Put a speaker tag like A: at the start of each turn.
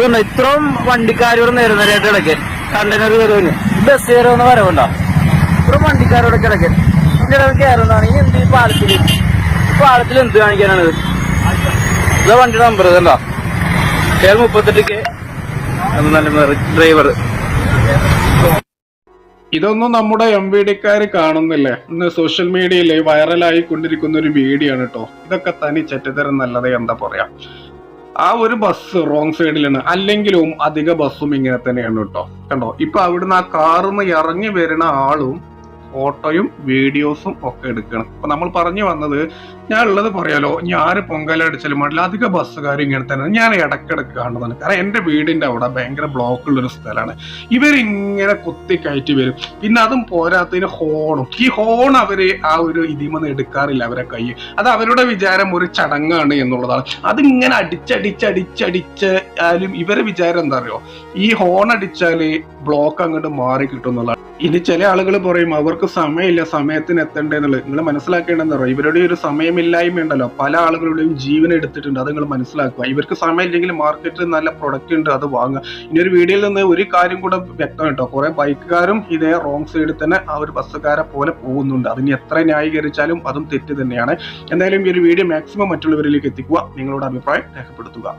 A: ഇതുണ്ട് ഇത്രയും വണ്ടിക്കാരോട് നേരുന്നവരായിട്ട് കിടക്കൻ കണ്ടനർ വരവിന് ബസ് കയറുന്ന വരവുണ്ടോ? ഇത്രയും വണ്ടിക്കാരോട് കിടക്കൻ ഇടയ്ക്ക് കയറുന്നതാണ് ഈ എന്ത് ഈ പാലത്തിൽ പാലത്തിൽ എന്ത് കാണിക്കാനാണ് ഇത്? വണ്ടിയുടെ നമ്പർ ഇതുണ്ടോ കെ മുപ്പത്തെട്ട് കെ. ഡ്രൈവർ
B: ഇതൊന്നും നമ്മുടെ എം വി ഡിക്കാർ കാണുന്നില്ലേ? ഇന്ന് സോഷ്യൽ മീഡിയയിൽ വൈറലായി കൊണ്ടിരിക്കുന്ന ഒരു വീഡിയോ ആണ് കേട്ടോ ഇതൊക്കെ തനി ചെറ്റിത്തരം നല്ലത് എന്താ പറയാ? ആ ഒരു ബസ് റോങ് സൈഡിലാണ് അല്ലെങ്കിലും അധിക ബസ്സും ഇങ്ങനെ തന്നെയാണ് കേട്ടോ കണ്ടോ? ഇപ്പൊ അവിടുന്ന് ആ കാറിന്ന് ഇറങ്ങി വരുന്ന ആളും ഫോട്ടോയും വീഡിയോസും ഒക്കെ എടുക്കണം. അപ്പൊ നമ്മൾ പറഞ്ഞു വന്നത് ഞാൻ ഉള്ളത് പറയാലോ ഞാൻ പൊങ്കല പൊങ്കലടിച്ചാലും വേണ്ടില്ല അധിക ബസ്സുകാരും ഇങ്ങനെ തന്നെ ഞാൻ ഇടക്കിടക്ക് കാണുന്നതാണ്. കാരണം എന്റെ വീടിന്റെ അവിടെ ഭയങ്കര ബ്ലോക്ക് ഉള്ള ഒരു സ്ഥലമാണ്. ഇവരിങ്ങനെ കുത്തി കയറ്റി വരും. പിന്നെ അതും പോരാത്തതിന് ഹോണും. ഈ ഹോൺ അവർ ആ ഒരു ഇതിമെന്ന് എടുക്കാറില്ല അവരെ കൈ. അത് അവരുടെ വിചാരം ഒരു ചടങ്ങാണ് എന്നുള്ളതാണ്. അതിങ്ങനെ അടിച്ചടിച്ചടിച്ചടിച്ചാലും ഇവരെ വിചാരം എന്താ അറിയോ? ഈ ഹോൺ അടിച്ചാൽ ബ്ലോക്ക് അങ്ങോട്ട് മാറി കിട്ടും എന്നുള്ളതാണ്. ഇനി ചില ആളുകൾ പറയും അവർക്ക് സമയമില്ല സമയത്തിന് എത്തണ്ടേന്നുള്ളത് നിങ്ങൾ മനസ്സിലാക്കേണ്ടതെന്ന് പറയും ഇവരുടെ ഒരു സമയമില്ലായ്മ ഉണ്ടല്ലോ. പല ആളുകളുടെയും ജീവൻ എടുത്തിട്ടുണ്ട്. അത് നിങ്ങൾ മനസ്സിലാക്കുക. ഇവർക്ക് സമയമില്ലെങ്കിൽ മാർക്കറ്റിൽ നല്ല പ്രൊഡക്റ്റ് ഉണ്ട് അത് വാങ്ങുക. ഇനി ഒരു വീഡിയോയിൽ നിന്ന് ഒരു കാര്യം കൂടെ വ്യക്തം കേട്ടോ. കുറെ ബൈക്കുകാരും ഇതേ റോങ് സൈഡിൽ തന്നെ ആ ഒരു ബസ്സുകാരെ പോലെ പോകുന്നുണ്ട്. അതിന് എത്ര ന്യായീകരിച്ചാലും അതും തെറ്റ് തന്നെയാണ്. എന്തായാലും ഈ ഒരു വീഡിയോ മാക്സിമം മറ്റുള്ളവരിലേക്ക് എത്തിക്കുക. നിങ്ങളുടെ അഭിപ്രായം രേഖപ്പെടുത്തുക.